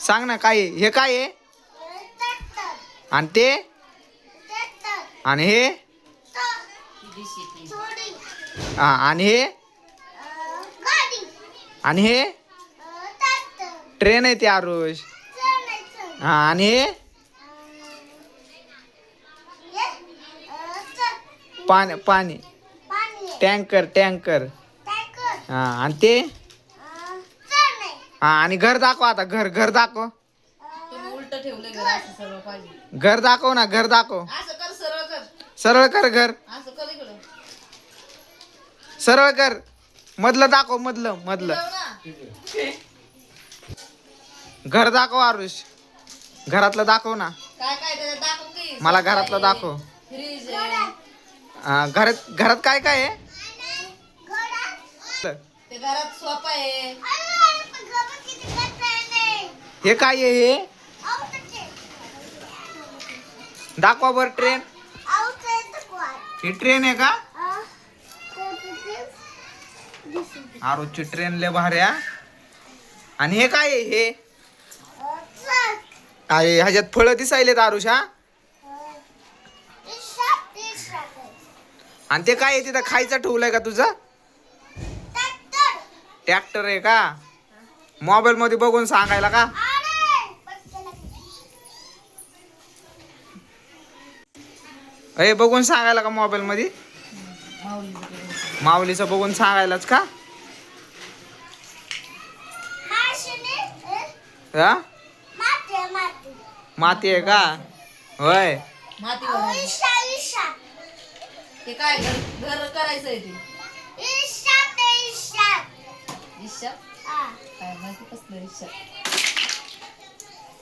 सांग ना काय? हे काय आहे? आणि ते? आणि हे? हा आणि हे? आणि हे? ट्रेन आहे ते आरुष. हा आणि हे? पाणी पाणी. टँकर. टँकर. हा आणि ते? हा आणि घर दाखव आता घर घर दाखव. तुम्ही उलट ठेवले घर असं सरळ पाहिजे. घर दाखव ना घर दाखव. असं कर सरळ कर. सरळ कर घर. असं कर इकडं. सरळ कर. मधलं दाखव मधलं मधलं. ना. घर दाखव आरुष. घरातलं दाखव ना. काय काय त्याच्यात दाखव की. मला घरातलं दाखव. फ्रीज आहे. हा, घरात घरात काय काय आहे? ते घरात सोफा आहे. हे काय आहे हे? दाखवा बर ट्रेन ही ट्रेन आहे का? आरुजची ट्रेन लय आहे. आणि हे काय आहे हे? आहे ह्याच्यात फळं दिसायलेत आरुष. हा आणि ते काय आहे तिथं खायचं ठेवलंय का तुझं? ट्रॅक्टर आहे का? मोबाईल मध्ये बघून सांगायला का? अरे बघून सांगायला का मोबाईल मध्ये. माऊलीचं बघून सांगायलाच का? हा? माती आहे का? होय. ते काय घर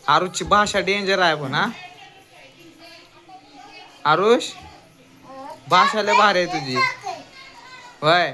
आरुषची भाषा डेंजर आहे पण हा? आरुष? भाषाला भारी आहे तुझी. होय.